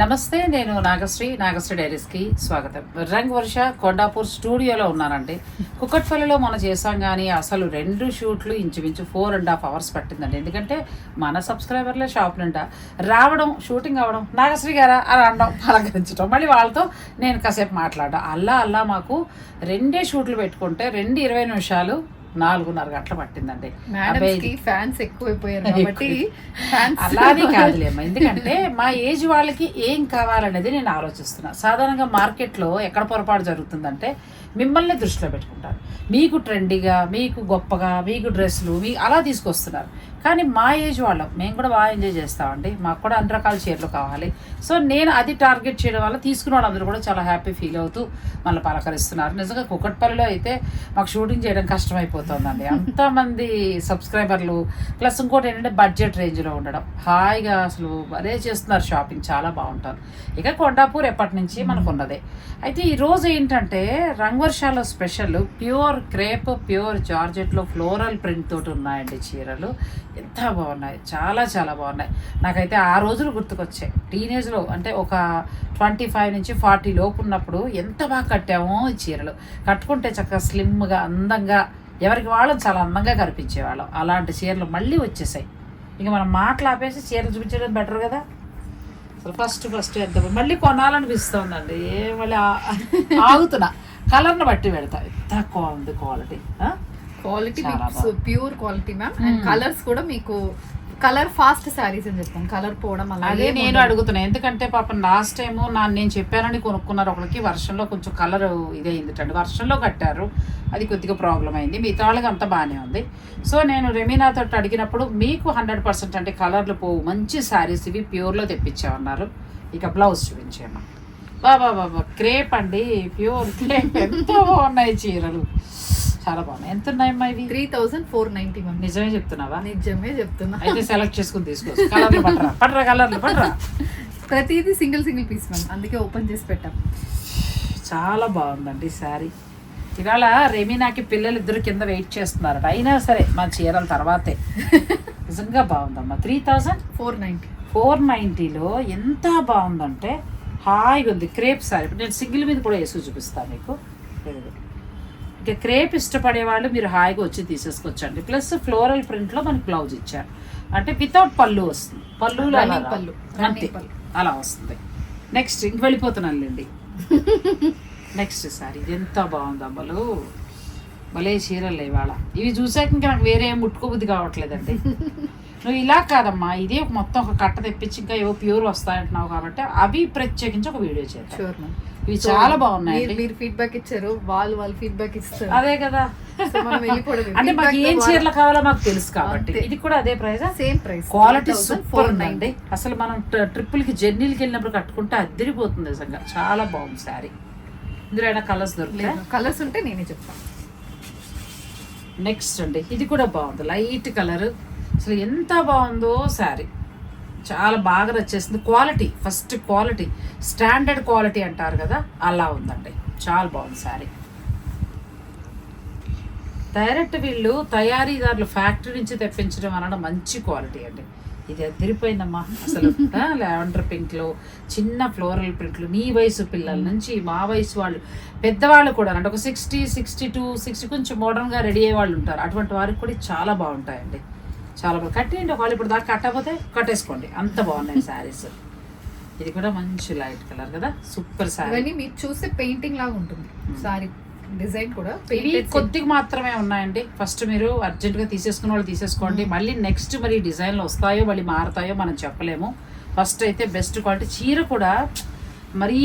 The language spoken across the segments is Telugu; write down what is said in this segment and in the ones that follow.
నమస్తే నేను నాగశ్రీ నాగశ్రీ డైరీస్కి స్వాగతం. రంగ్ వర్ష కొండాపూర్ స్టూడియోలో ఉన్నానండి. కుక్కట్పల్లిలో మనం చేసాం కానీ అసలు రెండు షూట్లు ఇంచుమించు ఫోర్ అండ్ హాఫ్ అవర్స్ పట్టిందండి. ఎందుకంటే మన సబ్స్క్రైబర్లే షాప్ నిండా రావడం షూటింగ్ అవ్వడం నాగశ్రీ గారా అని అనడం పలకరించడం. మళ్ళీ వాళ్ళతో నేను కాసేపు మాట్లాడడం. అల్లా అల్లా మాకు రెండే షూట్లు పెట్టుకుంటే రెండు ఇరవై నిమిషాలు నాలుగున్నర గంటలు పట్టిందండి. ఫ్యాన్స్ ఎక్కువైపోయారు కాబట్టి అలానే కాదులేమ్మా ఎందుకంటే మా ఏజ్ వాళ్ళకి ఏం కావాలనేది నేను ఆలోచిస్తున్నా. సాధారణంగా మార్కెట్లో ఎక్కడ పొరపాటు జరుగుతుందంటే మిమ్మల్ని దృష్టిలో పెట్టుకుంటారు. మీకు ట్రెండీగా మీకు గొప్పగా మీకు డ్రెస్సులు మీ అలా తీసుకొస్తున్నారు. కానీ మా ఏజ్ వాళ్ళం. మేము కూడా బాగా ఎంజాయ్ చేస్తామండి. మాకు కూడా అన్ని రకాల చీరలు కావాలి. సో నేను అది టార్గెట్ చేయడం వల్ల తీసుకున్న వాళ్ళందరూ కూడా చాలా హ్యాపీ ఫీల్ అవుతూ మళ్ళీ పలకరిస్తున్నారు. నిజంగా కుక్కట్పల్లిలో అయితే మాకు షూటింగ్ చేయడం కష్టమైపోతుందండి. అంతమంది సబ్స్క్రైబర్లు ప్లస్ ఇంకోటి ఏంటంటే బడ్జెట్ రేంజ్లో ఉండడం. హాయిగా అసలు అదే చేస్తున్నారు షాపింగ్ చాలా బాగుంటారు. ఇక కొండాపూర్ ఎప్పటి నుంచి మనకు ఉన్నదే అయితే ఈ రోజు ఏంటంటే రంగవర్షాలో స్పెషల్ ప్యూర్ క్రేప్ ప్యూర్ జార్జెట్లో ఫ్లోరల్ ప్రింట్ తోటి ఉన్నాయండి చీరలు. ఎంత బాగున్నాయి. చాలా చాలా బాగున్నాయి. నాకైతే ఆ రోజులు గుర్తుకొచ్చాయి. టీనేజ్లో అంటే ఒక ట్వంటీ ఫైవ్ నుంచి ఫార్టీ లోపు ఉన్నప్పుడు ఎంత బాగా కట్టామో ఈ చీరలు. కట్టుకుంటే చక్కగా స్లిమ్గా అందంగా ఎవరికి వాళ్ళం చాలా అందంగా కనిపించేవాళ్ళం. అలాంటి చీరలు మళ్ళీ వచ్చేసాయి. ఇక మనం మాటలు ఆపేసి చీరలు చూపించడం బెటర్ కదా? అసలు ఫస్ట్ ఫస్ట్ ఎంత మళ్ళీ కొనాలనిపిస్తుందండి. ఏ మళ్ళీ ఆగుతున్నా. కలర్ని బట్టి పెడతా. ఎంత బాగుంది క్వాలిటీ క్వాలిటీ చాలా pure quality ma'am and colours కూడా మీకు కలర్ ఫాస్ట్ శారీస్ అని చెప్తాను కలర్ పోవడం అదే అలాగే నేను అడుగుతున్నా. ఎందుకంటే పాపం లాస్ట్ టైం నా నేను చెప్పానని కొనుక్కున్నారు ఒకరికి వర్షంలో కొంచెం కలర్ ఇదైందిటండి. వర్షంలో కట్టారు. అది కొద్దిగా ప్రాబ్లం అయింది. మిగతా వాళ్ళకి అంతా బాగానే ఉంది. సో నేను రెమీనాతో అడిగినప్పుడు మీకు హండ్రెడ్ పర్సెంట్ అంటే కలర్లు పోవు. మంచి శారీస్ ఇవి ప్యూర్లో తెప్పించామన్నారు. ఇక బ్లౌజ్ చూపించాము బాబా బాబా క్రేప్ అండి. ప్యూర్ క్రేప్ ఎంతో బాగున్నాయి చీరలు. చాలా బాగున్నాయి. ఎంత ఉన్నాయమ్మా ఇవి? Three thousand four ninety ma'am. నిజమే చెప్తున్నావా? నిజమే చెప్తున్నా. అయితే సెలెక్ట్ చేసుకుని తీసుకోవచ్చు కలర్లు పట్టరా. పట్టరా కలర్లు పట్టరా. ప్రతిదీ సింగిల్ సింగిల్ పీస్ మ్యామ్ అందుకే ఓపెన్ చేసి పెట్టాం. చాలా బాగుందండి శారీ. ఇవాళ రెమీనాకి పిల్లలు ఇద్దరు కింద వెయిట్ చేస్తున్నారట. అయినా సరే మా చీరల తర్వాతే. నిజంగా బాగుందమ్మా. Three thousand? Four ninety four నైంటీలో ఎంత బాగుందంటే హాయిగా ఉంది క్రేప్ సారీ నేను సింగిల్ మీద కూడా వేసుకు చూపిస్తాను మీకు. ఇక క్రేప్ ఇష్టపడే వాళ్ళు మీరు హాయిగా వచ్చి తీసేసుకోవచ్చండి. ప్లస్ ఫ్లోరల్ ప్రింట్లో మనకి బ్లౌజ్ ఇచ్చారు. అంటే వితౌట్ పళ్ళు వస్తుంది. రాదు. పళ్ళు, అంతే. పళ్ళు. అలా వస్తుంది. నెక్స్ట్ ఇంక వెళ్ళిపోతున్నానులేండి. నెక్స్ట్ సారీ ఇది ఎంత బాగుంది అమ్మలు భలే చీరలు ఇవాళ. ఇవి చూసాక ఇంకా నాకు వేరే ఏం ముట్టుకోబుద్ధి కావట్లేదండి. నువ్వు ఇలా కాదమ్మా. ఇది మొత్తం ఒక కట్ట తెప్పించి ఇంకా ఏవో ప్యూర్ వస్తాయంటున్నావు కాబట్టి అవి ప్రత్యేకించి ఒక వీడియో చేద్దాం. ఇవి చాలా బాగున్నాయి మీరు ఫీడ్బ్యాక్ ఇచ్చారు. వాళ్ళు వాళ్ళు ఫీడ్బ్యాక్ ఇస్తారు. అదే కదా. అంటే మాకు ఏం చీరలు కావాలో మాకు తెలుసు కాబట్టి. ఇది కూడా అదే price same price quality super ఉందండి. అసలు మనం ట్రిప్పులకి జర్నీలకి వెళ్ళినప్పుడు కట్టుకుంటే అద్దరిపోతుంది నిజంగా. చాలా బాగుంది శారీ. ఇందులో అయినా కలర్స్ దొరుకుతాయి? కలర్స్ ఉంటే నేనే చెప్తాను. నెక్స్ట్ అండి. ఇది కూడా బాగుంది. లైట్ కలర్ అసలు ఎంత బాగుందో శారీ. చాలా బాగా నచ్చేసింది. Quality first quality standard quality అంటారు కదా అలా ఉందండి. చాలా బాగుంది శారీ. డైరెక్ట్ వీళ్ళు తయారీదారులు ఫ్యాక్టరీ నుంచి తెప్పించడం అనడం మంచి క్వాలిటీ అండి. ఇది అదిరిపోయిందమ్మా. అసలు లావెండర్ పింక్లో చిన్న ఫ్లోరల్ ప్రింట్లు మీ వయసు పిల్లల నుంచి మా వయసు వాళ్ళు పెద్దవాళ్ళు కూడా అంటే ఒక సిక్స్టీ సిక్స్టీ టూ సిక్స్టీ కొంచెం మోడర్న్గా రెడీ అయ్యే వాళ్ళు ఉంటారు. అటువంటి వారికి కూడా చాలా బాగుంటాయండి. చాలా బాగా కట్టేయండి ఒకవేళ ఇప్పుడు దాకా కట్టకపోతే కట్టేసుకోండి. అంత బాగున్నాయి శారీస్. ఇది కూడా మంచి లైట్ కలర్ కదా? సూపర్ శారీ మీరు చూస్తే పెయింటింగ్ లాగా ఉంటుంది. సారీ డిజైన్ కూడా కొద్దిగా మాత్రమే ఉన్నాయండి. ఫస్ట్ మీరు అర్జెంటుగా తీసేసుకున్న వాళ్ళు తీసేసుకోండి. మళ్ళీ నెక్స్ట్ మరి డిజైన్లు వస్తాయో మళ్ళీ మారుతాయో మనం చెప్పలేము. ఫస్ట్ అయితే బెస్ట్ క్వాలిటీ చీర కూడా మరీ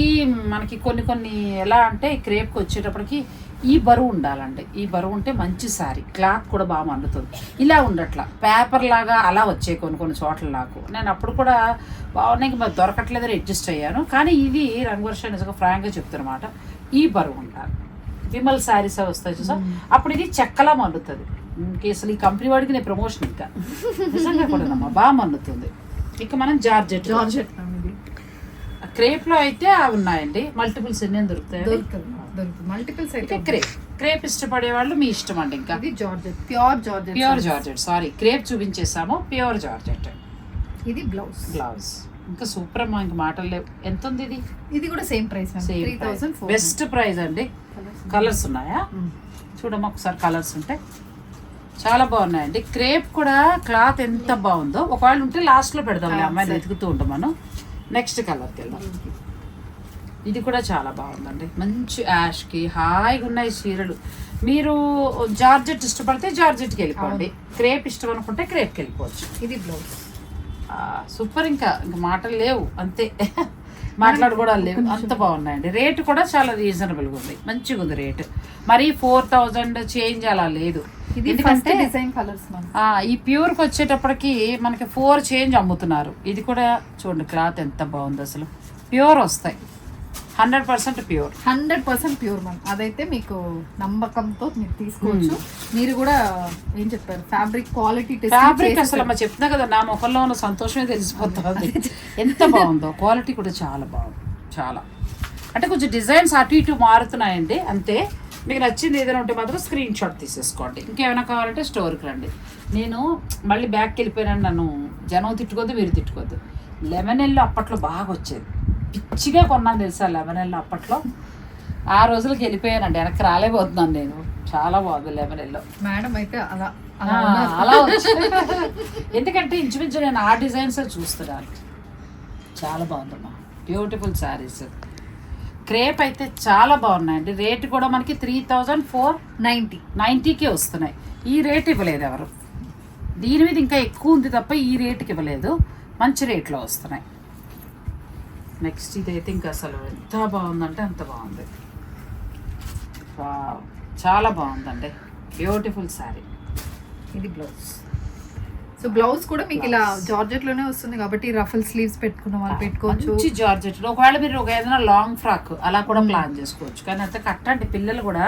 మనకి కొన్ని కొన్ని ఎలా అంటే క్రేప్కి వచ్చేటప్పటికి ఈ బరువు ఉండాలండి. ఈ బరువు ఉంటే మంచి శారీ. క్లాత్ కూడా బాగా మండుతుంది. ఇలా ఉండట్లా. పేపర్ లాగా అలా వచ్చాయి కొన్ని కొన్ని చోట్ల నాకు. నేను అప్పుడు కూడా బాగున్నాయి. మరి దొరకట్లేదని అడ్జస్ట్ అయ్యాను. కానీ ఇది రంగవర్ష నిజంగా ఫ్రాంక్గా చెప్తున్నమాట. ఈ బరువు ఉండాలి. విమల్ శారీస్ వస్తాయి చూసా? అప్పుడు ఇది చెక్కలా ఇంక అసలు ఈ కంపెనీ వాడికి నేను ప్రమోషన్ ఇంకా. నిజంగా కూడానమ్మా బాగా మన్నుతుంది ఇక మనం జార్జెట్. జార్జెట్ మ్యామ్ ఇది క్రేప్లో అయితే అవి ఉన్నాయండి. మల్టిపుల్స్ ఎన్ని దొరుకుతాయి. దొరుకుతుంది మల్టిపుల్స్ అయితే క్రేప్. క్రేప్ ఇష్టపడే వాళ్ళు మీ ఇష్టం అండి ఇంకా. అది georgette pure georgette pure georgette sari crepe చూపించేసాము pure georgette. ఇది బ్లౌజ్. బ్లౌజ్. ఇంకా సూపర్ అమ్మా ఇంక మాటలు లేవు. ఎంత ఉంది ఇది? ఇది కూడా same price three thousand best price అండి. కలర్స్ ఉన్నాయా? చూడమ్మా ఒకసారి కలర్స్ ఉంటాయి చాలా బాగున్నాయండి. క్రేప్ కూడా క్లాత్ ఎంత బాగుందో. ఒకవేళ ఉంటే లాస్ట్లో పెడదాం అమ్మాయిని. వెతుకుతూ ఉంటాం మనం నెక్స్ట్ కలర్కి వెళ్దాం. ఇది కూడా చాలా బాగుందండి. మంచి యాష్కి హాయిగా ఉన్నాయి చీరలు. మీరు జార్జెట్ ఇష్టపడితే జార్జెట్కి వెళ్ళిపోండి. క్రేప్ ఇష్టం అనుకుంటే క్రేప్కి వెళ్ళిపోవచ్చు. ఇది బ్లౌజ్. సూపర్ ఇంకా ఇంకా మాటలు లేవు అంతే. మాట్లాడుకోవడాలు లేవు. అంత బాగున్నాయండి. రేటు కూడా చాలా రీజనబుల్గా ఉంది. మంచిగా ఉంది రేటు. మరి ఫోర్ థౌజండ్ చేంజ్ అలా లేదు. ఎందుకంటే ఈ ప్యూర్కి వచ్చేటప్పటికి మనకి ఫోర్ చేంజ్ అమ్ముతున్నారు. ఇది కూడా చూడండి క్లాత్ ఎంత బాగుంది అసలు. ప్యూర్ వస్తాయి. Hundred percent pure. Hundred percent pure ma'am. అదైతే మీకు నమ్మకంతో మీరు తీసుకోవచ్చు. మీరు కూడా ఏం చెప్పారు? ఫ్యాబ్రిక్ క్వాలిటీ ఫ్యాబ్రిక్ అసలు అమ్మ చెప్తున్నా కదా నా ముఖంలో ఉన్న సంతోషమే తెలిసిపోతుంది. ఎంత బాగుందో. క్వాలిటీ కూడా చాలా బాగుంది. చాలా. అంటే కొంచెం డిజైన్స్ అటు ఇటు మారుతున్నాయండి. అంతే. మీకు నచ్చింది ఏదైనా ఉంటే మాత్రం స్క్రీన్ షాట్ తీసేసుకోండి. ఇంకేమైనా కావాలంటే స్టోర్కి రండి. నేను మళ్ళీ బ్యాక్కి వెళ్ళిపోయినాను నన్ను జనం తిట్టుకోవద్దు మీరు తిట్టుకోవద్దు. లెమన్ ఎల్లో అప్పట్లో బాగా వచ్చేది. పిచ్చిగా కొన్నాను తెలుసా లెమన్ ఎల్లో అప్పట్లో. ఆ రోజులకి వెళ్ళిపోయానండి వెనక్కి రాలేకపోతున్నాను నేను. చాలా బాగుంది లెమన్ ఎల్లో మేడం అయితే అలా అలా ఎందుకంటే ఇంచుమించు నేను ఆ డిజైన్స్ చూస్తున్నాను. చాలా బాగుందమ్మా. బ్యూటిఫుల్ శారీస్ క్రేప్ అయితే చాలా బాగున్నాయండి. రేట్ కూడా మనకి త్రీ థౌజండ్ ఫోర్ 90 నైంటీకి వస్తున్నాయి. ఈ రేట్ ఇవ్వలేదు ఎవరు. దీని మీద ఇంకా ఎక్కువ ఉంది తప్ప ఈ రేటుకి ఇవ్వలేదు. మంచి రేట్లో వస్తున్నాయి. నెక్స్ట్ ఇదైతే ఇంకా అసలు ఎంత బాగుందంటే అంత బాగుంది. వావ్, చాలా బాగుందండి. బ్యూటిఫుల్ శారీ ఇది బ్లౌజ్ సో బ్లౌజ్ కూడా మీకు ఇలా జార్జెట్లోనే వస్తుంది కాబట్టి రఫల్ స్లీవ్స్ పెట్టుకున్న వాళ్ళు పెట్టుకోవచ్చు. మంచి జార్జెట్. ఒకవేళ మీరు ఒక ఏదైనా లాంగ్ ఫ్రాక్ అలా కూడా ప్లాన్ చేసుకోవచ్చు. కానీ అంత కట్టండి పిల్లలు కూడా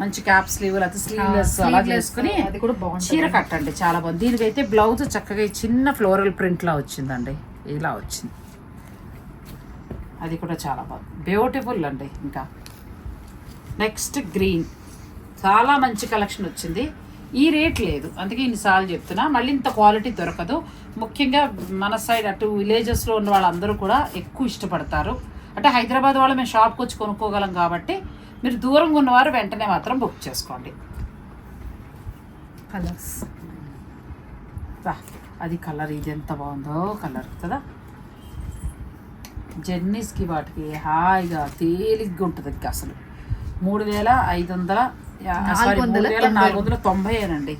మంచి క్యాప్ స్లీవ్ లేకపోతే స్లీవ్లెస్ అలా sleeveless, చేసుకుని అది కూడా బాగుంటుంది. చీర కట్టండి. చాలా బాగుంది. దీనికైతే బ్లౌజ్ చక్కగా చిన్న ఫ్లోరల్ ప్రింట్ లా వచ్చిందండి. ఇలా వచ్చింది. అది కూడా చాలా బాగుంది బ్యూటిఫుల్ అండి ఇంకా. Next green. చాలా మంచి కలెక్షన్ వచ్చింది. ఈ రేట్ లేదు. అందుకే ఇన్నిసార్లు చెప్తున్నా. మళ్ళీ ఇంత క్వాలిటీ దొరకదు. ముఖ్యంగా మన సైడ్ అటు విలేజెస్లో ఉన్న వాళ్ళందరూ కూడా ఎక్కువ ఇష్టపడతారు. అంటే హైదరాబాద్ వాళ్ళు మేము షాప్కి వచ్చి కొనుక్కోగలం కాబట్టి మీరు దూరంగా ఉన్నవారు వెంటనే మాత్రం బుక్ చేసుకోండి. కలర్స్. అది కలర్ ఇది ఎంత బాగుందో కలర్ కదా? జర్నీస్కి వాటికి హాయిగా తేలిగ్గా ఉంటుంది ఇంకా అసలు. మూడు వేల ఐదు వందల సారీ, మూడు వేల తొంభై. నాలుగు వందల తొంభై ఏనండి.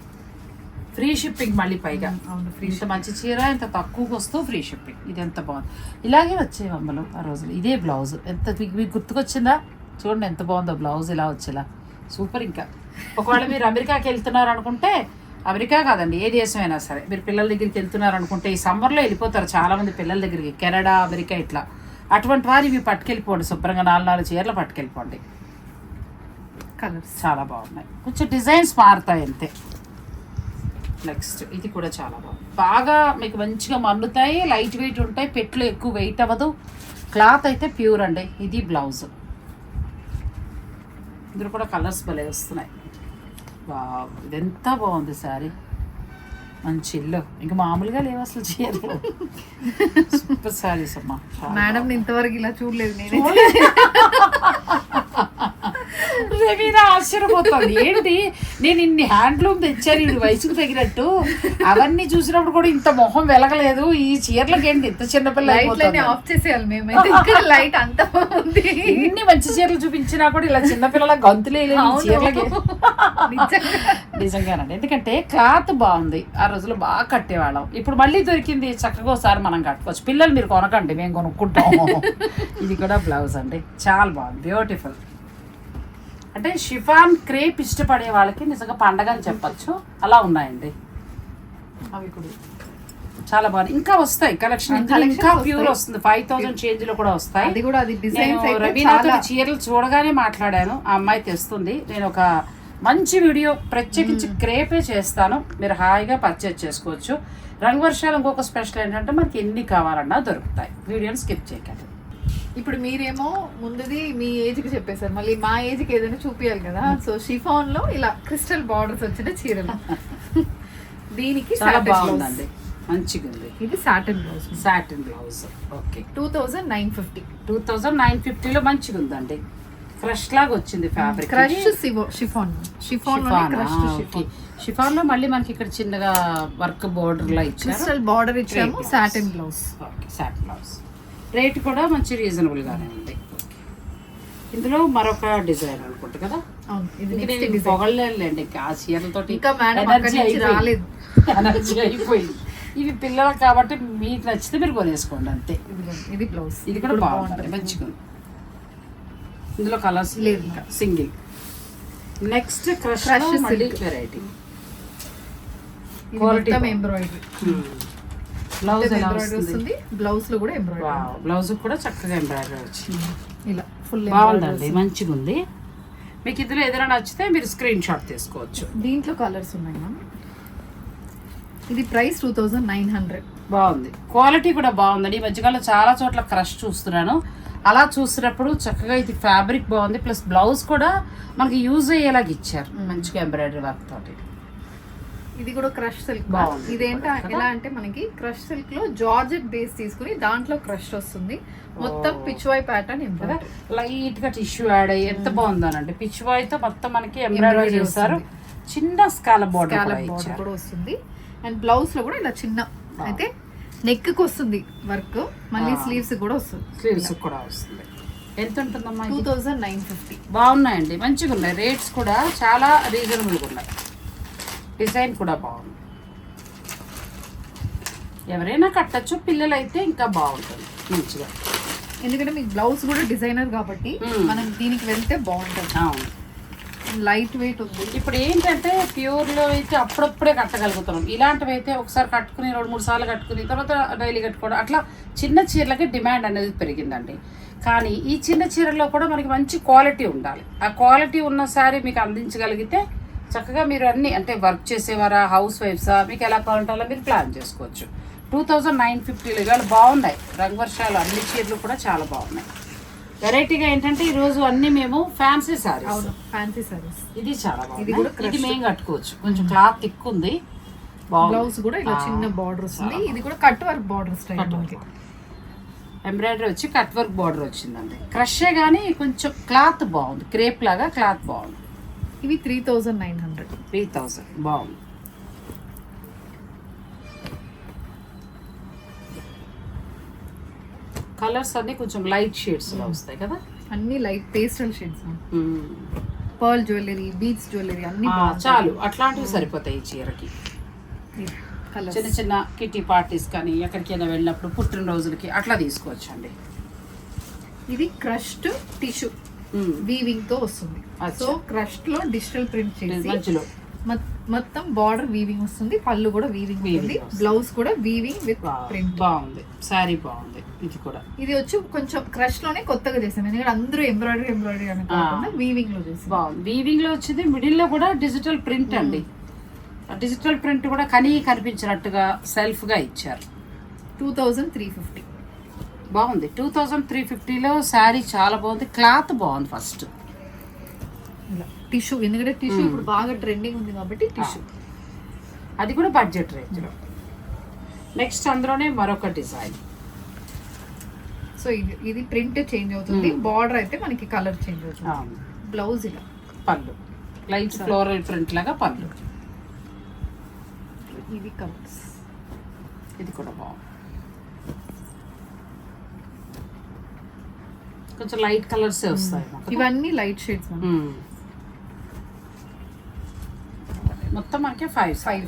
ఫ్రీ షిప్పింగ్ మళ్ళీ పైగా. అవును ఫ్రీ ఇంత మంచి చీర ఇంత తక్కువకి వస్తూ ఫ్రీ షిప్పింగ్. ఇది ఎంత బాగుంది. ఇలాగే వచ్చేవి అమ్మలు ఆ రోజులు. ఇదే బ్లౌజ్. ఎంత మీకు గుర్తుకొచ్చిందా? చూడండి ఎంత బాగుందో బ్లౌజ్ ఇలా వచ్చేలా. సూపర్ ఇంకా. ఒకవేళ మీరు అమెరికాకి వెళ్తున్నారు అనుకుంటే అమెరికా కాదండి ఏ దేశమైనా సరే. మీరు పిల్లల దగ్గరికి వెళ్తున్నారు అనుకుంటే ఈ సమ్మర్లో వెళ్ళిపోతారు చాలా మంది పిల్లల దగ్గరికి. కెనడా అమెరికా ఇట్లా. అటువంటి వారు ఇవి పట్టుకెళ్ళిపోండి. శుభ్రంగా నాలుగు నాలుగు చీరలు పట్టుకెళ్ళిపోండి. కలర్స్ చాలా బాగున్నాయి. కొంచెం డిజైన్స్ మారుతాయి అంతే. నెక్స్ట్ ఇది కూడా చాలా బాగుంది. బాగా మీకు మంచిగా మన్నుతాయి లైట్ వెయిట్ ఉంటాయి పెట్లు ఎక్కువ వెయిట్ అవ్వదు. క్లాత్ అయితే ప్యూర్ అండి. ఇది బ్లౌజ్. ఇందులో కూడా కలర్స్ భలే వస్తున్నాయి. వావ్ ఇది ఎంత బాగుంది సారీ మంచి ఇల్లు ఇంకా మామూలుగా లేవు అసలు చీరలు సూపర్ సారీస్ అమ్మా. మేడం ఇంతవరకు ఇలా చూడలేదు నేను. రవీనా ఆశ్చర్యపోతుంది ఏంటి? నేను ఇన్ని హ్యాండ్లూమ్ తెచ్చాను ఈ వయసుకు తగినట్టు. అవన్నీ చూసినప్పుడు కూడా ఇంత మొహం వెలగలేదు. ఈ చీరలకి ఏంటి ఇంత చిన్నపిల్ల ఆఫ్ చేసేయాలి మేమైతే. లైట్ అంతా ఉంది. ఇన్ని మంచి చీరలు చూపించినా కూడా ఇలా చిన్నపిల్లల గంతులే. చీరలకి. నిజంగా. నిజంగానండి. ఎందుకంటే క్లాత్ బాగుంది. ఆ రోజుల్లో బాగా కట్టేవాళ్ళం. ఇప్పుడు మళ్ళీ దొరికింది చక్కగా ఒకసారి మనం కట్టుకోవచ్చు. పిల్లలు మీరు కొనకండి మేము కొనుక్కుంటాం. ఇది కూడా బ్లౌజ్ అండి. చాలా బాగుంది. బ్యూటిఫుల్ అంటే షిఫాన్ క్రేప్ ఇష్టపడే వాళ్ళకి నిజంగా పండగ అని చెప్పచ్చు. అలా ఉన్నాయండి. అవి కూడా. చాలా బాగుంది ఇంకా వస్తాయి. కలెక్షన్ ఇంకా ప్యూర్. వస్తుంది. ఫైవ్ థౌసండ్ చేంజ్లో కూడా వస్తాయి. అది కూడా అది డిజైన్స్ నేను అయితే రవీనాతో చాలా చీరలు చూడగానే మాట్లాడాను. ఆ అమ్మాయి తెస్తుంది. నేను ఒక మంచి వీడియో ప్రత్యేకించి క్రేపే చేస్తాను. మీరు హాయిగా పర్చేజ్ చేసుకోవచ్చు. రంగు వర్షాలు ఇంకొక స్పెషల్ ఏంటంటే మనకి ఎన్ని కావాలన్నా దొరుకుతాయి. వీడియోని స్కిప్ చేయకండి. ఇప్పుడు మీరేమో ముందుది మీ ఏజ్కి చెప్పేశారు. మళ్ళీ మా ఏజ్కి ఏదైనా చూపియాలి కదా. సో షిఫాన్లో ఇలా క్రిస్టల్ బార్డర్స్ వచ్చిన చీరలు. దీనికి చాలా. బాగుందండి. మంచిగా ఉంది ఇది satin blouse satin blouse okay two thousand nine fifty two thousand nine ఫిఫ్టీలో మంచిగా ఉందండి క్రష్ లాగా వచ్చింది ఫ్యాబ్రిక్ క్రష్ షిఫాన్ షిఫాన్ షిఫాన్లో మళ్ళీ మనకి ఇక్కడ చిన్నగా వర్క్ బోర్డర్ లా ఇచ్చారు. క్రిస్టల్ బార్డర్ ఇచ్చాము. సాటన్ బ్లౌజ్ ఓకే సాట్ బ్లౌజ్ రేట్ కూడా మంచి రీజనబుల్ గానే ఉంది. ఇందులో మరొక డిజైన్ అనుకుంటా కదా? ఇది పొగలేండి ఇంకా ఆ. రాలేదు. ఎనర్జీ అయిపోయింది. ఇవి పిల్లలకు కాబట్టి మీకు నచ్చితే మీరు కొనేసుకోండి అంతే. ఇది బ్లౌజ్ ఇది కూడా బాగుంటుంది మంచిగా ఇందులో కలర్స్ లేదు. సింగిల్. నెక్స్ట్ క్రష్ మళ్ళీ. వెరైటీ బాగుంది. ఎంబ్రాయిడరీ బ్లౌజ్ ఎంబ్రాయిడరీ వస్తుంది? వస్తుంది. బ్లౌజ్లో కూడా ఎంబ్రాయిడరీ బ్లౌజ్ కూడా చక్కగా ఎంబ్రాయిడరీ వచ్చింది. ఇలా ఫుల్ బాగుందండి మంచిగా ఉంది. మీకు ఇందులో ఏదైనా నచ్చితే మీరు స్క్రీన్ షాట్ తీసుకోవచ్చు. దీంట్లో కలర్స్ ఉన్నాయి మ్యామ్ ఇది price two thousand nine hundred బాగుంది. క్వాలిటీ కూడా బాగుందండి. ఈ మధ్యకాలంలో చాలా చోట్ల క్రష్ చూస్తున్నాను. అలా చూసినప్పుడు చక్కగా ఇది ఫ్యాబ్రిక్ బాగుంది. ప్లస్ బ్లౌజ్ కూడా మనకి యూజ్ అయ్యేలాగా ఇచ్చారు. మంచిగా ఎంబ్రాయిడరీ వర్క్ తోటి. ఇది కూడా క్రష్ సిల్క్. బాగుంది. ఇదేంట ఎలా అంటే మనకి క్రష్ సిల్క్లో జార్జెట్ బేస్ తీసుకుని దాంట్లో క్రష్ వస్తుంది. మొత్తం పిచ్వాయ్ ప్యాటర్న్ కదా? లైట్గా టిష్యూ యాడ్ అయ్యి ఎంత బాగుందనండి పిచ్ అయితే మొత్తం మనకి ఎంబ్రాయిడరీ చేస్తారు చిన్న స్కాల బోర్డర్ కూడా వస్తుంది. అండ్ బ్లౌజ్లో కూడా ఇలా చిన్న. అయితే నెక్కి వస్తుంది వర్క్ మళ్ళీ. స్లీవ్స్ కూడా వస్తుంది. స్లీవ్స్ కూడా వస్తుంది. ఎంత ఉంటుందమ్మా టూ? థౌజండ్ నైన్ ఫిఫ్టీ బాగున్నాయండి. మంచిగా ఉన్నాయి రేట్స్ కూడా చాలా రీజనబుల్గా ఉన్నాయి. డిజైన్ కూడా బాగుంది. ఎవరైనా కట్టచ్చు పిల్లలైతే ఇంకా బాగుంటుంది మంచిగా. ఎందుకంటే మీకు బ్లౌజ్ కూడా డిజైనర్ కాబట్టి Hmm. మనం దీనికి వెళ్తే బాగుంటుంది. అవును. లైట్ వెయిట్ ఉంది. ఇప్పుడు ఏంటంటే ప్యూర్లో అయితే అప్పుడప్పుడే కట్టగలుగుతున్నాం. ఇలాంటివి అయితే ఒకసారి కట్టుకుని రెండు మూడు సార్లు కట్టుకుని తర్వాత డైలీ కట్టుకోవడం అట్లా చిన్న చీరలకి డిమాండ్ అనేది పెరిగిందండి. కానీ ఈ చిన్న చీరల్లో కూడా మనకి మంచి క్వాలిటీ ఉండాలి. ఆ క్వాలిటీ ఉన్న శారీ మీకు అందించగలిగితే చక్కగా మీరు అన్ని అంటే వర్క్ చేసేవారా హౌస్ వైఫ్సా మీకు ఎలా కావాలంటే అలా మీరు ప్లాన్ చేసుకోవచ్చు. టూ థౌజండ్ నైన్ ఫిఫ్టీలో ఇవాళ బాగున్నాయి. రంగు వర్షాలు అన్ని చీరలు కూడా చాలా బాగున్నాయి. వెరైటీగా ఏంటంటే ఈరోజు అన్ని మేము ఫ్యాన్సీ సారీస్. ఫ్యాన్సీ సారీస్. ఇది చాలా ఇది కూడా ఇది. మేము కట్టుకోవచ్చు. కొంచెం క్లాత్ ఎక్కువ ఉంది బ్లౌజ్ కూడా ఇలా. చిన్న బార్డర్ వస్తుంది. ఇది కూడా cut work border style embroidery వచ్చి కట్ వర్క్ బార్డర్ వచ్చిందండి. క్రషే కానీ కొంచెం క్లాత్ బాగుంది. క్రేప్ లాగా క్లాత్ బాగుంది. ఇవి three thousand nine hundred. Three thousand. బాగుంది. కలర్స్ అన్ని కొంచెం లైట్ షేడ్స్లో వస్తాయి కదా? అన్ని light pastel shades pearl jewellery beads jewellery అన్ని చాలు. అట్లాంటివి సరిపోతాయి ఈ చీరకి. చిన్న చిన్న కిటీ పార్టీస్ కానీ ఎక్కడికైనా వెళ్ళినప్పుడు పుట్టినరోజులకి అట్లా తీసుకోవచ్చు అండి ఇది క్రష్డ్ టిష్యూ. వీవింగ్తో వస్తుంది. సో క్రష్డ్లో డిజిటల్ ప్రింట్ చేసి మొ- మొత్తం బార్డర్ వీవింగ్ వస్తుంది పళ్ళు కూడా వీవింగ్ వస్తుంది. బ్లౌజ్ కూడా వీవింగ్ విత్ ప్రింట్ బాగుంది. శారీ బాగుంది ఇది కూడా. ఇది వచ్చి కొంచెం క్రష్లోనే కొత్తగా చేసాం. ఎందుకంటే అందరూ ఎంబ్రాయిడరీ ఎంబ్రాయిడరీ అని కాకుండా వీవింగ్లో చేసాం. బాగుంది. వీవింగ్లో వచ్చింది మిడిల్లో కూడా డిజిటల్ ప్రింట్ అండి. ఆ డిజిటల్ ప్రింట్ కూడా కనీ కనిపించినట్టుగా సెల్ఫ్గా ఇచ్చారు. టూ థౌజండ్ త్రీ ఫిఫ్టీ బాగుంది. టూ థౌజండ్ త్రీ ఫిఫ్టీలో శారీ చాలా బాగుంది. క్లాత్ బాగుంది ఫస్ట్. టిష్యూ ఎందుకంటే టిష్యూ ఇప్పుడు బాగా ట్రెండింగ్ ఉంది కాబట్టి టిష్యూ. అది కూడా బడ్జెట్ రేంజ్లో. నెక్స్ట్ అందులోనే మరొక డిజైన్ సో ఇది ఇది ప్రింట్ చేంజ్ అవుతుంది. బార్డర్ అయితే మనకి కలర్ చేంజ్ అవుతుంది. బ్లౌజ్ ఇలా. పళ్ళు. లైట్ ఫ్లోరల్ ప్రింట్ లాగా పళ్ళు. ఇది కలర్స్ ఇది కూడా బాగుంది. కొంచెం లైట్ కలర్స్ వస్తాయి. ఇవన్నీ లైట్ షేడ్స్. మొత్తం మనకి ఫైవ్ ఫైవ్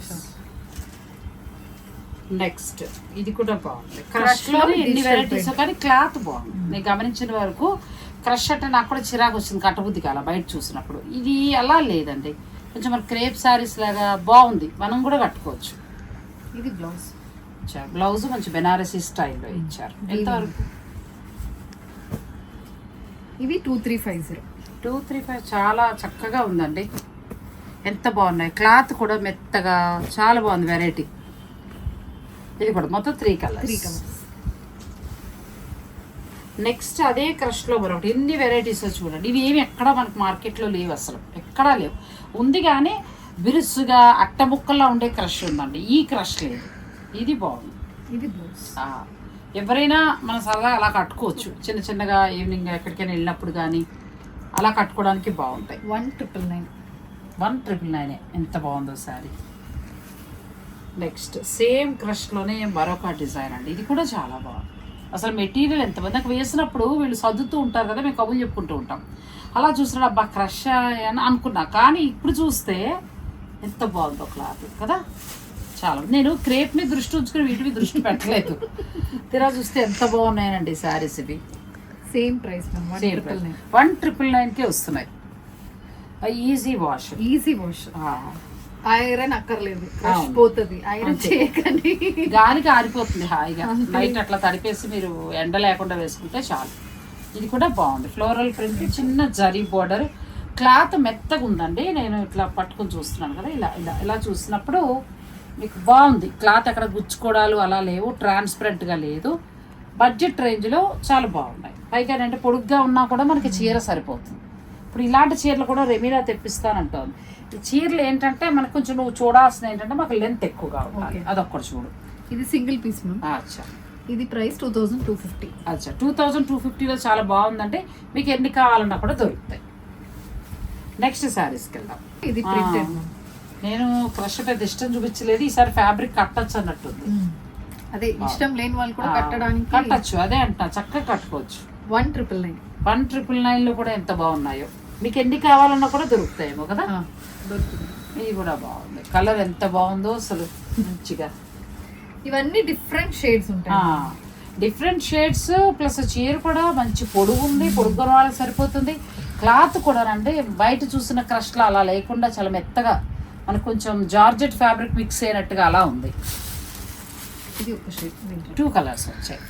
నెక్స్ట్ ఇది కూడా బాగుంది. Crush క్రష్లో లో ఎన్ని వెరైటీస్. కానీ క్లాత్ బాగుంది. నేను గమనించిన వరకు క్రష్ అంటే నాకు కూడా చిరాకు వచ్చింది కట్టబుద్ధి కాల బయట చూసినప్పుడు. ఇది అలా లేదండి. కొంచెం మన క్రేప్ శారీస్ లాగా బాగుంది. మనం కూడా కట్టుకోవచ్చు. ఇది బ్లౌజ్ బ్లౌజ్ మంచి బెనారసీ స్టైల్లో ఇచ్చారు. ఎంతవరకు? ఇవి two three five zero. Two three five చాలా చక్కగా ఉందండి. ఎంత బాగున్నాయి. క్లాత్ కూడా మెత్తగా చాలా బాగుంది వెరైటీ. ఇది కూడా మొత్తం త్రీ త్రీ కలర్స్. నెక్స్ట్ అదే క్రష్లో మరొకటి. ఎన్ని వెరైటీస్ చూడండి. ఇవి ఏమి ఎక్కడ మనకు మార్కెట్లో లేవు అసలు. ఎక్కడా లేవు. ఉంది కానీ బిరుసుగా అట్ట ముక్కల్లా ఉండే క్రష్ ఉందండి. ఈ క్రష్ లేదు. ఇది బాగుంది. ఇది ఎవరైనా మన సరదా అలా కట్టుకోవచ్చు. చిన్న చిన్నగా ఈవినింగ్ ఎక్కడికైనా వెళ్ళినప్పుడు కానీ అలా కట్టుకోవడానికి బాగుంటాయి. One triple nine one triple nine ఎంత బాగుందో శారీ. నెక్స్ట్ సేమ్ క్రష్లోనే మరొక డిజైన్ అండి. ఇది కూడా చాలా బాగుంది. అసలు మెటీరియల్ ఎంతమంది నాకు వేసినప్పుడు వీళ్ళు సర్దుతూ ఉంటారు కదా మేము కబుర్లు చెప్పుకుంటూ ఉంటాం. అలా చూసినా అబ్బా క్రష్ అని అనుకున్నా. కానీ ఇప్పుడు చూస్తే ఎంత బాగుందో క్లాత్ కదా. చాలా. నేను క్రేప్ మీద దృష్టి ఉంచుకుని వీటి మీద దృష్టి పెట్టలేదు. తీరా చూస్తే ఎంత బాగున్నాయనండి శారీస్ ఇవి. సేమ్ ప్రైస్ వన్ ట్రిపుల్ నైన్కే వస్తున్నాయి. Easy wash easy wash iron అక్కర్లేదు. పోతుంది. ఐరన్. చేయకండి. గాలికి ఆరిపోతుంది హాయిగా. నైట్ అట్లా తడిపేసి మీరు ఎండ లేకుండా వేసుకుంటే చాలు. ఇది కూడా బాగుంది. ఫ్లోరల్ ప్రింట్ చిన్న జరీ బోర్డర్ క్లాత్ మెత్తగా ఉందండి నేను ఇట్లా పట్టుకొని చూస్తున్నాను కదా. ఇలా ఇలా ఇలా చూసినప్పుడు మీకు బాగుంది. క్లాత్ అక్కడ గుచ్చుకోవడాలు అలా లేవు ట్రాన్స్పరెంట్గా లేదు. బడ్జెట్ రేంజ్లో చాలా బాగున్నాయి. పైగా అంటే పొడుగ్గా ఉన్నా కూడా మనకి చీర సరిపోతుంది. ఇప్పుడు ఇలాంటి చీరలు కూడా రెమీనా తెప్పిస్తానంటోంది. ఈ చీరలు ఏంటంటే మనకు కొంచెం నువ్వు చూడాల్సిన ఏంటంటే మాకు లెంత్ ఎక్కువగా ఉండాలి. అదొక్కటి చూడు. ఇది సింగిల్ పీస్ అచ్చా. ఇది price two thousand two fifty అచ్చా. టూ థౌజండ్ టూ ఫిఫ్టీలో చాలా బాగుందంటే మీకు ఎన్ని కావాలన్నా కూడా దొరుకుతాయి. నెక్స్ట్ శారీస్కి వెళ్దాం. ఇది. ప్రింటెడ్ నేను క్రష్ పెద్ద ఇష్టం చూపించలేదు. ఈసారి ఫ్యాబ్రిక్ కట్టచ్చు అన్నట్టుంది. అదే ఇష్టం లేని వాళ్ళు కూడా కట్టడానికి కట్టచ్చు. అదే అంటున్నా. చక్కగా కట్టుకోవచ్చు. One triple nine. One triple నైన్లో కూడా ఎంత బాగున్నాయో. మీకు ఎన్ని కావాలన్నా కూడా దొరుకుతాయేమో కదా? దొరుకుతుంది. ఇది కూడా బాగుంది. కలర్ ఎంత బాగుందో అసలు మంచిగా. ఇవన్నీ డిఫరెంట్ షేడ్స్ ఉంటాయి. డిఫరెంట్ షేడ్స్ ప్లస్ చీర కూడా మంచి పొడుగు ఉంది. పొడుగు వాళ్ళకి సరిపోతుంది. క్లాత్ కూడా అంటే బయట చూసిన క్రష్లో అలా లేకుండా చాలా మెత్తగా మనకు కొంచెం జార్జెట్ ఫ్యాబ్రిక్ మిక్స్ అయినట్టుగా అలా ఉంది. ఇది ఒక షేడ్ టూ కలర్స్ వచ్చాయి.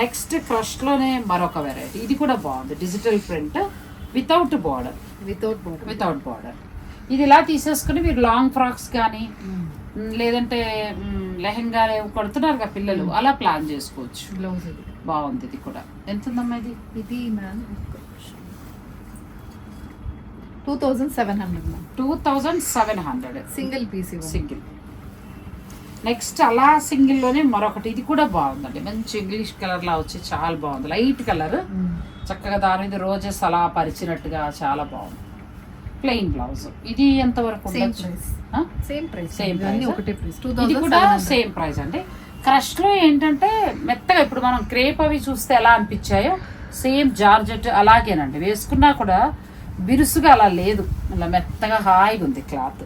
నెక్స్ట్ క్రష్లోనే మరొక వెరైటీ ఇది కూడా బాగుంది. Digital print without border without border without border ఇది ఇలా తీసేసుకుని మీరు లాంగ్ ఫ్రాక్స్ కానీ మ్, లేదంటే లెహంగా కొడుతున్నారు కదా పిల్లలు అలా ప్లాన్ చేసుకోవచ్చు. బ్లౌజ్ బాగుంది ఇది కూడా. ఎంత ఉందమ్మా ఇది? ఇది ma'am two thousand seven hundred ma'am two thousand seven hundred single piece single next అలా సింగిల్లోనే మరొకటి. ఇది కూడా బాగుందండి. మంచి ఇంగ్లీష్ కలర్ లా వచ్చి చాలా బాగుంది. Light colour. చక్కగా దాని మీద రోజెస్ అలా పరిచినట్టుగా చాలా బాగుంది. ప్లెయిన్ బ్లౌజ్ ఇది సేమ్ ప్రైస్ ఆ? సేమ్ ప్రైస్ టూ ఇది కూడా సేమ్ ప్రైస్ అండి. క్రష్లో ఏంటంటే మెత్తగా ఇప్పుడు మనం క్రేప్ అవి చూస్తే ఎలా అనిపించాయో సేమ్ జార్జెట్ అలాగేనండి. వేసుకున్నా కూడా బిరుసుగా అలా లేదు. అలా మెత్తగా హాయిగా ఉంది క్లాత్.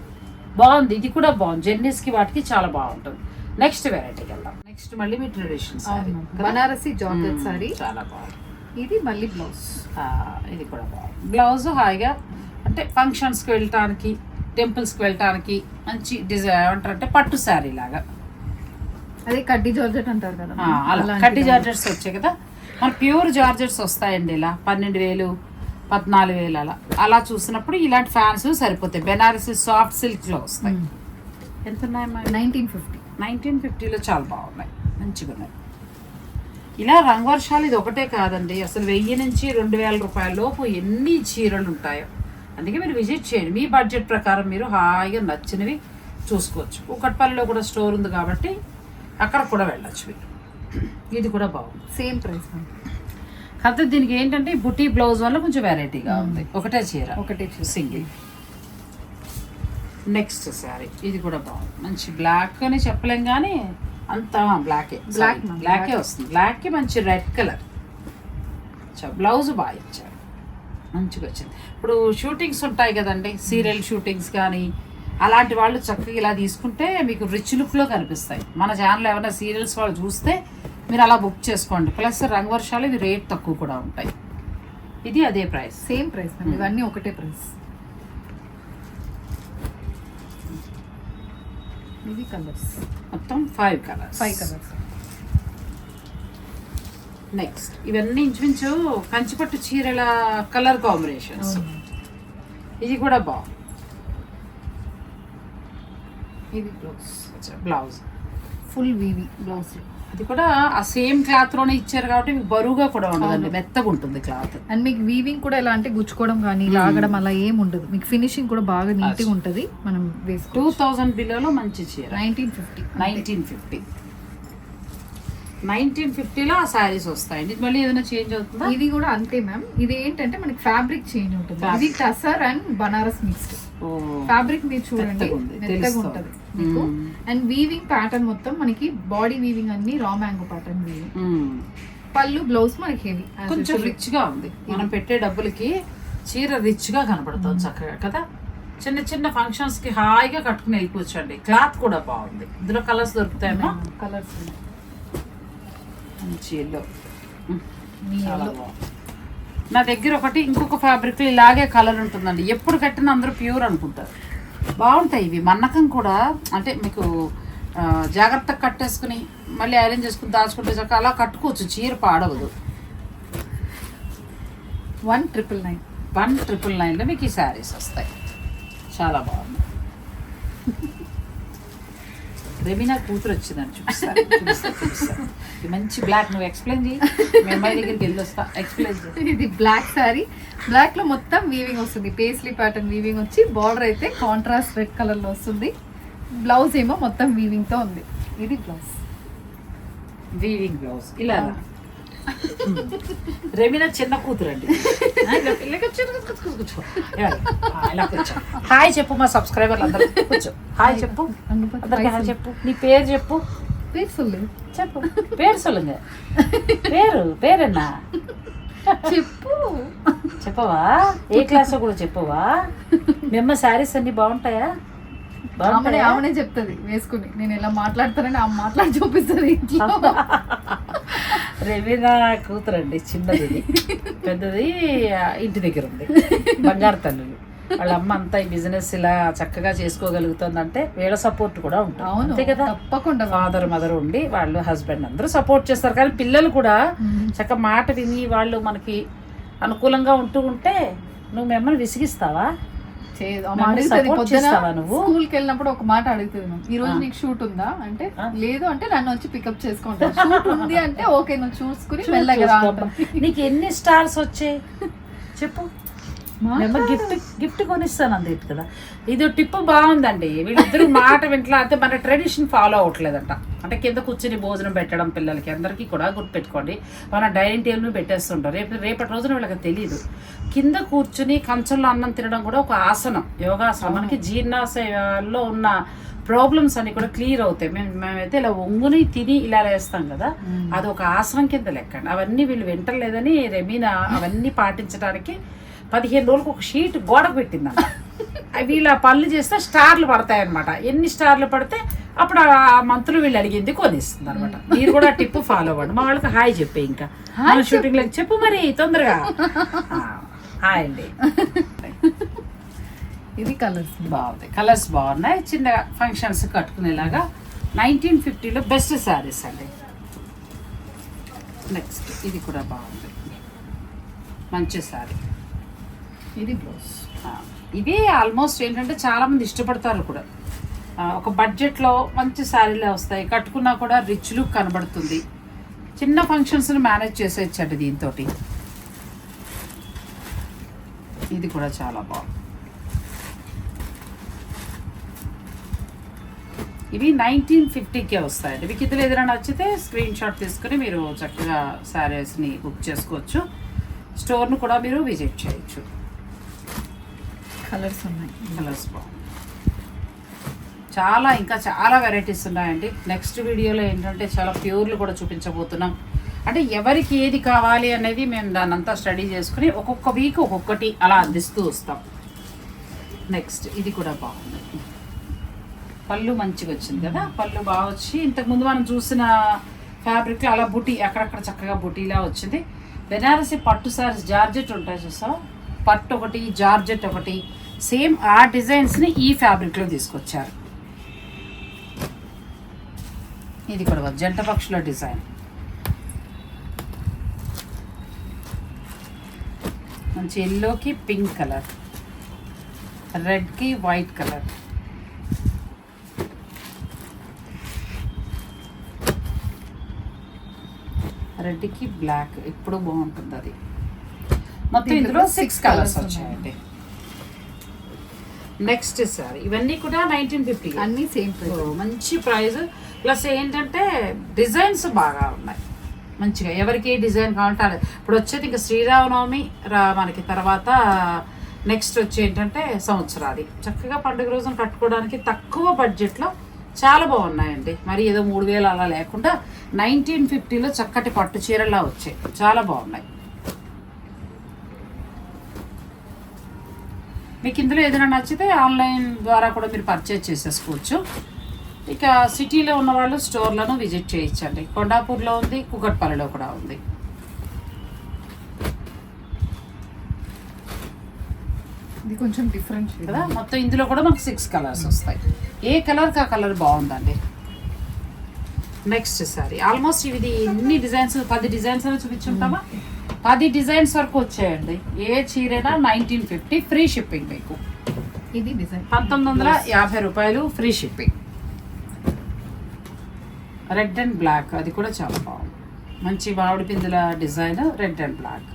బాగుంది. ఇది కూడా బాగుంది. జెన్నిస్కి వాటికి చాలా బాగుంటుంది. నెక్స్ట్ వెరైటీకి వెళ్దాం. నెక్స్ట్ మళ్ళీ మీ ట్రెడిషన్ బనారసి జార్జెట్ సారీ చాలా బాగుంది. ఇది మళ్ళీ బ్లౌజ్ ఆ, ఇది కూడా బాగుంది. బ్లౌజ్ హాయిగా అంటే ఫంక్షన్స్కి వెళ్ళటానికి టెంపుల్స్కి వెళ్ళటానికి మంచి డిజైన్ ఏమంటారంటే పట్టు శారీ లాగా. అదే కడ్డీ జార్జెట్ అంటారు కదా ఆ, అలా. కడ్డీ జార్జెట్స్ వచ్చాయి కదా. మన ప్యూర్ జార్జెట్స్ వస్తాయండి ఇలా. పన్నెండు వేలు పద్నాలుగు వేలు అలా అలా చూసినప్పుడు ఇలాంటి ఫ్యాన్స్ సరిపోతాయి. బెనారసి సాఫ్ట్ సిల్క్లో వస్తాయి. ఎంత ఉన్నాయమ్మా నైన్టీన్ ఫిఫ్టీ. నైన్టీన్ ఫిఫ్టీలో చాలా బాగున్నాయి. మంచిగా ఉన్నాయి ఇలా రంగవర్షాలు ఇది ఒకటే కాదండి. అసలు వెయ్యి నుంచి రెండు వేల రూపాయల లోపు ఎన్ని చీరలు ఉంటాయో. అందుకే మీరు విజిట్ చేయండి. మీ బడ్జెట్ ప్రకారం మీరు హాయిగా నచ్చినవి చూసుకోవచ్చు. కుక్కట్పల్లిలో కూడా స్టోర్ ఉంది కాబట్టి అక్కడ కూడా వెళ్ళొచ్చు మీరు. ఇది కూడా బాగుంది. సేమ్ ప్రైస్ కాకపోతే దీనికి ఏంటంటే బుటీ బ్లౌజ్ వల్ల కొంచెం వెరైటీగా ఉంది. ఒకటే చీర. ఒకటే. సింగిల్ నెక్స్ట్ శారీ ఇది కూడా బాగుంది. మంచి బ్లాక్ అని చెప్పలేం కానీ అంత బ్లాకే బ్లాకే black. వస్తుంది. బ్లాక్కి మంచి రెడ్ కలర్ బ్లౌజ్ బాగా ఇచ్చారు. మంచిగా వచ్చింది. ఇప్పుడు షూటింగ్స్ ఉంటాయి కదండి. సీరియల్ షూటింగ్స్ కానీ అలాంటి వాళ్ళు చక్కగా ఇలా తీసుకుంటే మీకు రిచ్ లుక్లో కనిపిస్తాయి. మన ఛానల్ ఏమైనా సీరియల్స్ వాళ్ళు చూస్తే మీరు అలా బుక్ చేసుకోండి. ప్లస్ రంగు వర్షాలు ఇవి రేట్ తక్కువ కూడా ఉంటాయి. ఇది అదే ప్రైస్. సేమ్ ప్రైస్ మ్మ్. ఇవన్నీ ఒకటే ప్రైస్. ఇది కలర్స్. మొత్తం five colours. Five colours. Next. ఇవన్నీ ఇంచుమించు కంచిపట్టు చీరల కలర్ కాంబినేషన్స్. ఇది కూడా బాగుంది. ఇది బ్లౌజ్. బ్లౌజ్. ఫుల్ వీవి బ్లౌజ్ ఇది కూడా ఆ సేమ్ క్లాత్లోనే ఇచ్చారు కాబట్టి మీకు బరువుగా కూడా ఉండదండి మెత్తగా ఉంటుంది క్లాత్. అండ్ మీకు వీవింగ్ కూడా ఎలా అంటే గుచ్చుకోవడం కానీ లాగడం అలా ఏం ఉండదు. మీకు ఫినిషింగ్ కూడా బాగా నీట్గా ఉంటుంది. మనం వేసుకో టూ థౌజండ్ బిలోలో మంచి చీర. Nineteen fifty nineteen fifty nineteen ఫిఫ్టీలో ఆ శారీస్ వస్తాయండి. మళ్ళీ ఏదైనా చేంజ్ అవుతుందా? ఇది కూడా అంతే మ్యామ్ ఇది ఏంటంటే మనకి ఫ్యాబ్రిక్ చేంజ్ ఉంటుంది. ఇది టసర్ అండ్ బనారస్ మిక్స్డ్ ఓ. ఫ్యాబ్రిక్ మీరు చూడండి. మెత్తగా. ఉంటుంది. మీకు. అండ్ వీవింగ్ ప్యాటర్న్ మొత్తం మనకి బాడీ వీవింగ్ అన్ని రా మ్యాంగో ప్యాటర్న్ వీవింగ్. పళ్ళు బ్లౌజ్ మనకి హెవీ కొంచెం రిచ్గా ఉంది. మనం పెట్టే డబ్బులకి చీర రిచ్గా కనపడుతుంది చక్కగా కదా? చిన్న చిన్న ఫంక్షన్స్కి హాయిగా కట్టుకుని వెళ్ళిపోవచ్చండి క్లాత్ కూడా బాగుంది. ఇందులో కలర్స్ దొరుకుతాయమ్మా కలర్స్ మంచి ఎల్లో చాలా బాగుంది. నా దగ్గర ఒకటి ఇంకొక ఫ్యాబ్రిక్ ఇలాగే కలర్ ఉంటుందండి. ఎప్పుడు కట్టినా అందరూ ప్యూర్ అనుకుంటారు. బాగుంటాయి ఇవి. మన్నకం కూడా అంటే మీకు జాగ్రత్తగా కట్టేసుకుని మళ్ళీ ఐరన్ చేసుకుని దాచుకుంటే చక్క అలా కట్టుకోవచ్చు. చీర పాడవదు. One triple nine. One triple నైన్లో మీకు ఈ శారీస్ వస్తాయి. చాలా బాగుంది. రెమీనా కూతురు వచ్చిందని చూపిస్తాను మంచి బ్లాక్ నువ్వు ఎక్స్ప్లెయిన్ చేయి మీ అమ్మాయి దగ్గరికి వెళ్ళి వస్తా ఎక్స్ప్లెయిన్ చేయి ఇది బ్లాక్ శారీ బ్లాక్లో మొత్తం వీవింగ్ వస్తుంది. పేస్లీ ప్యాటర్న్ వీవింగ్ వచ్చి బార్డర్ అయితే కాంట్రాస్ట్ రెడ్ కలర్లో వస్తుంది. బ్లౌజ్ ఏమో మొత్తం వీవింగ్తో ఉంది. ఇది బ్లౌజ్ వీవింగ్ బ్లౌజ్ ఇలా రెమిన చిన్న కూతురు అండి హాయ్ చెప్పు మా సబ్స్క్రైబర్లు అందరూ. కూర్చో. హాయ్ చెప్పు. అందరికి హాయ్ చెప్పు. నీ పేరు చెప్పు. పేరు సొల్లు. చెప్పు. పేరు సొల్లుங்க పేరు పేరన్న చెప్పు. చెప్పవా? ఏ క్లాస్లో కూడా చెప్పవా? మేము శారీస్ అన్ని బాగుంటాయా? ఆమెనే చెప్తుంది వేసుకుని. నేను ఎలా మాట్లాడతానని ఆమె మాట్లాడి చూపిస్తుంది ఇంట్లో. రవీనా కూతురండి చిన్నది ఇది. పెద్దది ఇంటి దగ్గర ఉంది. బంగారు తల్లులు వాళ్ళ అమ్మ అంతా ఈ బిజినెస్ ఇలా చక్కగా చేసుకోగలుగుతుందంటే వీళ్ళ సపోర్ట్ కూడా ఉంటుంది. అంతే కదా? తప్పకుండా. ఫాదర్ మదర్ ఉండి వాళ్ళు హస్బెండ్ అందరూ సపోర్ట్ చేస్తారు. కానీ పిల్లలు కూడా. చక్క మాట విని వాళ్ళు మనకి అనుకూలంగా ఉంటూ ఉంటే నువ్వు మిమ్మల్ని విసిగిస్తావా? చేయదు. ఆమె నన్ను అడుగుతుంది support పొద్దున చేస్తావా నువ్వు? స్కూల్కి వెళ్ళినప్పుడు ఒక మాట అడుగుతుంది. ఈ రోజు. నీకు షూట్ ఉందా అంటే. లేదు అంటే నన్ను వచ్చి పికప్ చేసుకుంటా షూట్ ఉంది అంటే ఓకే నువ్వు చూసుకుని చూడు, మెల్లగా రా చూసుకోమ్మా. నీకు ఎన్ని స్టార్స్ వచ్చాయి చెప్పు గిఫ్ట్ గిఫ్ట్ కొనిస్తాను అంది కదా ఇది టిప్ బాగుందండి వీళ్ళిద్దరు మాట వింటలా అయితే మన ట్రెడిషన్ ఫాలో అవ్వట్లేదంట అంటే కింద కూర్చుని భోజనం పెట్టడం పిల్లలకి అందరికీ కూడా గుర్తుపెట్టుకోండి. మన డైనింగ్ టేబుల్ పెట్టేస్తుంటారు. రేపు రేపటి రోజున వీళ్ళకి తెలియదు కింద కూర్చుని కంచంలో అన్నం తినడం కూడా ఒక ఆసనం యోగాసనం. మనకి జీర్ణాశయాల్లో ఉన్న ప్రాబ్లమ్స్ అన్ని కూడా క్లియర్ అవుతాయి. మేము మేమైతే ఇలా ఒంగుని తిని ఇలా వేస్తాం కదా. అది ఒక ఆసనం కింద లెక్కండి. అవన్నీ వీళ్ళు వింటలేదని రెమీనా అవన్నీ పాటించడానికి పదిహేను రోజులకు ఒక షీట్ గోడకు పెట్టిందంట. అవి వీళ్ళు పనులు చేస్తే స్టార్లు పడతాయి అనమాట ఎన్ని స్టార్లు పడితే అప్పుడు ఆ మంత్రులు వీళ్ళు అడిగింది కొనిస్తుంది అనమాట మీరు కూడా టిప్ ఫాలో అవ్వండి. మా వాళ్ళకి హాయ్ చెప్పే ఇంకా. షూటింగ్ లైక్ చెప్పు మరి తొందరగా. హాయ్ అండి. ఇది కలర్స్. బాగుంది. కలర్స్ బాగున్నాయి. చిన్నగా ఫంక్షన్స్ కట్టుకునేలాగా నైన్టీన్ ఫిఫ్టీలో బెస్ట్ శారీస్ అండి. నెక్స్ట్ ఇది కూడా బాగుంది. మంచి శారీ. ఇది బ్లౌజ్. ఇవి ఆల్మోస్ట్ ఏంటంటే చాలామంది ఇష్టపడతారు కూడా. ఒక బడ్జెట్లో మంచి శారీలే వస్తాయి. కట్టుకున్నా కూడా రిచ్ లుక్ కనబడుతుంది. చిన్న ఫంక్షన్స్ని మేనేజ్ చేసేయచ్చండి దీంతో ఇది కూడా చాలా బాగుంది. ఇవి నైన్టీన్ ఫిఫ్టీకే వస్తాయండి. మీకు ఇందులో ఏదైనా నచ్చితే స్క్రీన్ షాట్ తీసుకుని మీరు చక్కగా శారీస్ని బుక్ చేసుకోవచ్చు. స్టోర్ను కూడా మీరు విజిట్ చేయొచ్చు. కలర్స్ ఉన్నాయి. కలర్స్ బాగున్నాయి. చాలా ఇంకా చాలా వెరైటీస్ ఉన్నాయండి. నెక్స్ట్ వీడియోలో ఏంటంటే చాలా ప్యూర్లు కూడా చూపించబోతున్నాం. అంటే ఎవరికి ఏది కావాలి అనేది మేము దాన్ని అంతా స్టడీ చేసుకుని ఒక్కొక్క వీక్ ఒక్కొక్కటి అలా అందిస్తూ వస్తాం. నెక్స్ట్ ఇది కూడా బాగుంది. పళ్ళు మంచిగా వచ్చింది కదా? పళ్ళు బాగా వచ్చి ఇంతకుముందు మనం చూసిన ఫ్యాబ్రిక్ అలా బుటీ అక్కడక్కడ చక్కగా బుటీలా వచ్చింది. బెనారసి పట్టు సారీస్ జార్జెట్ ఉంటాయి చూసా పట్ ఒకటి జార్జెట్ ఒకటి సేమ్ ఆ డిజైన్స్ని ఈ ఫ్యాబ్రిక్లో తీసుకొచ్చారు. ఇది కూడా జంట పక్షుల డిజైన్. మంచి ఎల్లోకి పింక్ కలర్ రెడ్కి వైట్ కలర్ రెడ్కి బ్లాక్ ఎప్పుడు బాగుంటుంది అది. మొత్తం ఇందులో సిక్స్ కలర్స్ వచ్చాయండి నెక్స్ట్ సారీ ఇవన్నీ కూడా నైన్టీన్ ఫిఫ్టీ అన్ని సేమ్ మంచి ప్రైస్ ప్లస్ ఏంటంటే డిజైన్స్ బాగా ఉన్నాయి. మంచిగా ఎవరికి డిజైన్ కావాలంటే. ఇప్పుడు వచ్చేది ఇంకా శ్రీరామనవమి రా మనకి తర్వాత నెక్స్ట్ వచ్చి ఏంటంటే సంవత్సరాది. చక్కగా పండుగ రోజున కట్టుకోవడానికి తక్కువ బడ్జెట్లో చాలా బాగున్నాయండి. మరి ఏదో మూడు వేలు అలా లేకుండా నైన్టీన్ ఫిఫ్టీలో చక్కటి పట్టు చీరలా వచ్చాయి. చాలా బాగున్నాయి. మీకు ఇందులో ఏదైనా నచ్చితే ఆన్లైన్ ద్వారా కూడా మీరు పర్చేజ్ చేసేసుకోవచ్చు. ఇక సిటీలో ఉన్న వాళ్ళు స్టోర్లను విజిట్ చేయించండి కొండాపూర్లో ఉంది కుకట్పల్లిలో కూడా ఉంది. ఇది కొంచెం డిఫరెంట్ కదా? మొత్తం ఇందులో కూడా మనకు సిక్స్ కలర్స్ వస్తాయి. ఏ కలర్కి ఆ కలర్ బాగుందండి? నెక్స్ట్ సారీ ఆల్మోస్ట్ ఇది ఎన్ని డిజైన్స్ పది డిజైన్స్ అని చూపించుంటామా? పది డిజైన్స్ వరకు వచ్చాయండి. ఏ చీరైనా నైన్టీన్ ఫిఫ్టీ ఫ్రీ షిప్పింగ్ మీకు. ఇది డిజైన్. పంతొమ్మిది వందల యాభై రూపాయలు free shipping. Red and black అది కూడా చాలా బాగుంది. మంచి మామిడి పిందుల design red and black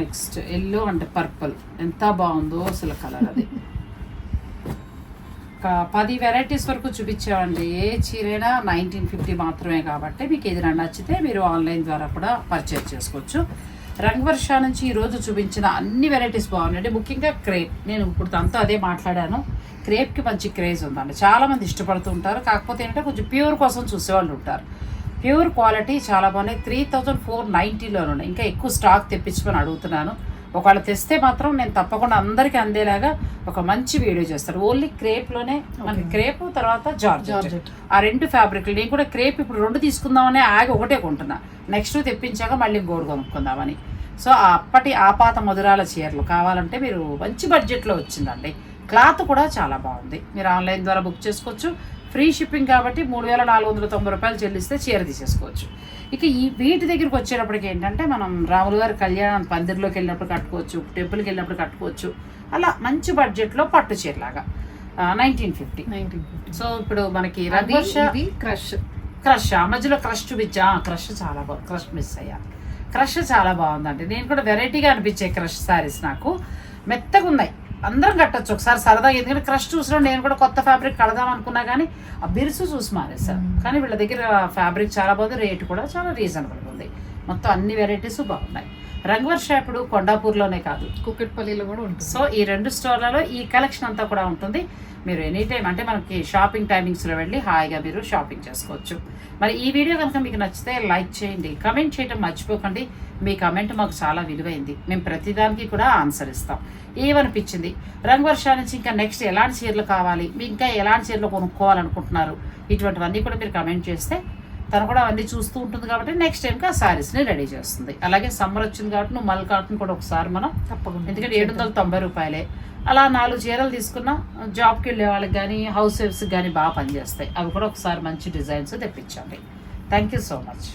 next yellow and purple ఎంత బాగుందో అసలు కలర్ అది. ఒక పది వెరైటీస్ వరకు చూపించామండి ఏ చీరైనా నైన్టీన్ ఫిఫ్టీ మాత్రమే కాబట్టి మీకు ఏదైనా నచ్చితే మీరు ఆన్లైన్ ద్వారా కూడా పర్చేజ్ చేసుకోవచ్చు. రంగవర్ష నుంచి ఈరోజు చూపించిన అన్ని వెరైటీస్ బాగున్నాయండి. ముఖ్యంగా క్రేప్ నేను ఇప్పుడు తనతో అదే మాట్లాడాను. క్రేప్కి మంచి క్రేజ్ ఉందండి. చాలామంది ఇష్టపడుతూ ఉంటారు. కాకపోతే ఏంటంటే కొంచెం ప్యూర్ కోసం చూసేవాళ్ళు ఉంటారు. ప్యూర్ క్వాలిటీ చాలా బాగున్నాయి. త్రీ థౌజండ్ ఫోర్ నైంటీలోనే ఉన్నాయి. ఇంకా ఎక్కువ స్టాక్ తెప్పించమని అడుగుతున్నాను. ఒకవేళ తెస్తే మాత్రం నేను తప్పకుండా అందరికీ అందేలాగా ఒక మంచి వీడియో చేస్తాను. ఓన్లీ క్రేప్లోనే మనకి క్రేప్ తర్వాత జార్జెట్. జార్జెట్. ఆ రెండు ఫ్యాబ్రిక్లు నేను కూడా క్రేప్ ఇప్పుడు రెండు తీసుకుందామని ఆగి ఒకటే కొంటున్నా. నెక్స్ట్ తెప్పించాక మళ్ళీ ఇంకోటి కొనుక్కుందామని. సో ఆ అప్పటి ఆపాత మధురాల చీరలు కావాలంటే మీరు మంచి బడ్జెట్లో వచ్చిందండి. క్లాత్ కూడా చాలా బాగుంది. మీరు ఆన్లైన్ ద్వారా బుక్ చేసుకోవచ్చు. ఫ్రీ షిప్పింగ్ కాబట్టి మూడు వేల నాలుగు వందల తొంభై రూపాయలు చెల్లిస్తే చీర తీసేసుకోవచ్చు. ఇక ఈ వీటి దగ్గరికి వచ్చేటప్పటికి ఏంటంటే మనం రాములు గారి కళ్యాణం పందిరిలోకి వెళ్ళినప్పుడు కట్టుకోవచ్చు టెంపుల్కి వెళ్ళినప్పుడు కట్టుకోవచ్చు. అలా మంచి బడ్జెట్లో పట్టు చీరలాగా. Nineteen fifty nineteen fifty so ఇప్పుడు మనకి ఇది క్రష్. క్రష్ ఆ మధ్యలో క్రష్ చూపించా? క్రష్ చాలా బాగుంది క్రష్ మిస్ అయ్యా. క్రష్ చాలా బాగుందండి. నేను కూడా వెరైటీగా అనిపించే క్రష్ శారీస్ నాకు. మెత్తగా ఉన్నాయి అందరం కట్టొచ్చు. ఒకసారి సరదాగా ఎందుకంటే క్రష్ చూసిన నేను కూడా కొత్త ఫ్యాబ్రిక్ కడదాం అనుకున్నా కానీ ఆ బిరుసు చూసి మ్మ్. కానీ వీళ్ళ దగ్గర ఫ్యాబ్రిక్ చాలా బాగుంది. రేటు కూడా చాలా రీజనబుల్ ఉంది. మొత్తం అన్ని వెరైటీస్ బాగున్నాయి. రంగవర్ష ఇప్పుడు కొండాపూర్లోనే కాదు. కుక్కట్పల్లిలో కూడా ఉంటుంది. సో ఈ రెండు స్టోర్లలో ఈ కలెక్షన్ అంతా కూడా ఉంటుంది. మీరు ఎనీ టైం అంటే మనకి షాపింగ్ టైమింగ్స్లో వెళ్ళి హాయిగా మీరు షాపింగ్ చేసుకోవచ్చు. మరి ఈ వీడియో కనుక మీకు నచ్చితే లైక్ చేయండి కమెంట్ చేయడం మర్చిపోకండి. మీ కమెంట్ మాకు చాలా విలువైంది. మేము ప్రతిదానికి కూడా ఆన్సర్ ఇస్తాం. ఏమనిపించింది? రంగవర్ష నుంచి ఇంకా నెక్స్ట్ ఎలాంటి చీరలు కావాలి? మీకు ఇంకా ఎలాంటి చీరలు కొనుక్కోవాలనుకుంటున్నారు? ఇటువంటివన్నీ కూడా మీరు కమెంట్ చేస్తే తను కూడా అవన్నీ చూస్తూ ఉంటుంది కాబట్టి నెక్స్ట్ టైంకి ఆ శారీస్ని రెడీ చేస్తుంది. అలాగే సమ్మర్ వచ్చింది కాబట్టి నువ్వు మల్ కాటన్ కూడా ఒకసారి మనం తప్పకుండా. ఎందుకంటే ఏడు వందల తొంభై రూపాయలే. అలా నాలుగు చీరలు తీసుకున్నా. జాబ్కి వెళ్ళే వాళ్ళకి కానీ హౌస్ వైఫ్స్కి కానీ బాగా పనిచేస్తాయి. అవి కూడా ఒకసారి మంచి designs తెప్పించండి. Thank you so much